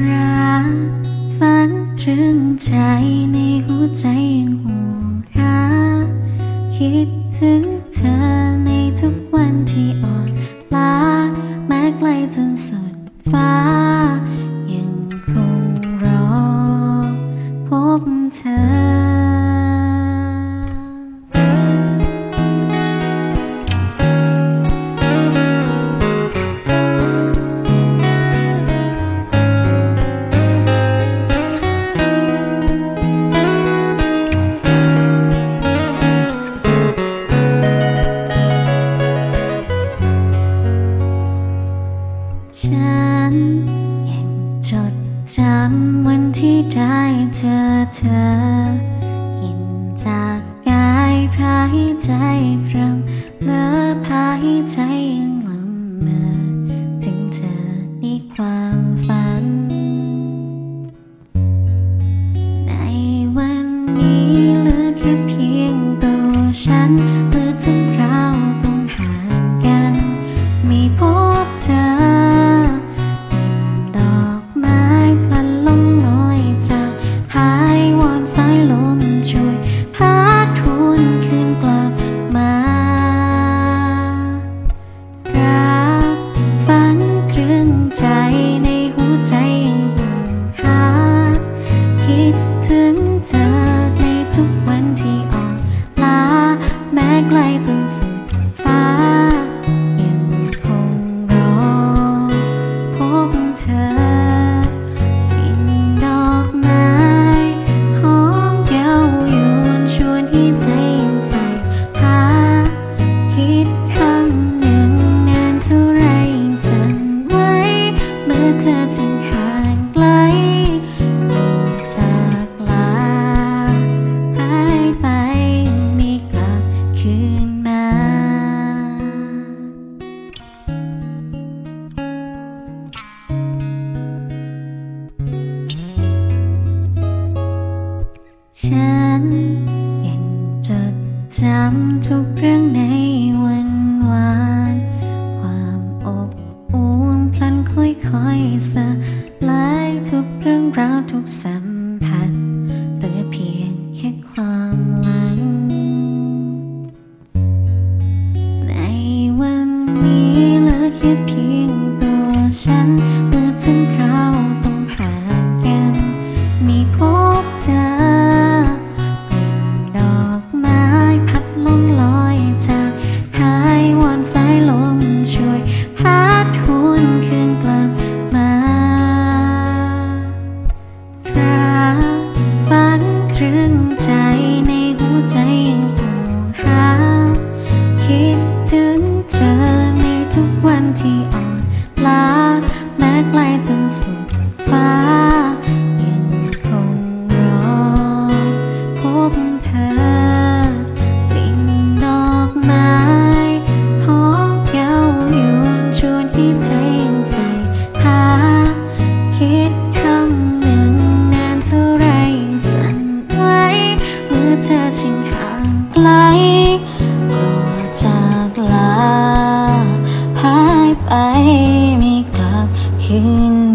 รักฝังตรึงใจในหัวใจยังห่วงหาคิดถึงเธอในทุกวันที่อ่อนล้าแม้ไกลจนสุดฟ้า เธอ กินจากกายพายใจ คิดถึงเธอในทุกวันที่อ่อนล้าแม้ไกลจนสุดฟ้า ยังคงรอพบเธอกลิ่นดอกไม้หอมเย้ายวนชวนให้ใจยังใฝ่หาคิดคำ วันวาน ความอบอุ่นพลันค่อยๆสลายทุกเรื่องราวทุกสัมผัส ที่อ่อนล้าแม้ไกลจนสุดฟ้า ยังคงรอพบเธอกลิ่นดอกไม้หอมเย้ายวนชวนให้ใจยังใฝ่หา คิดคำหนึ่งนานเท่าไรยังสั่นไหวเมื่อเธอชิงห่างไกล akin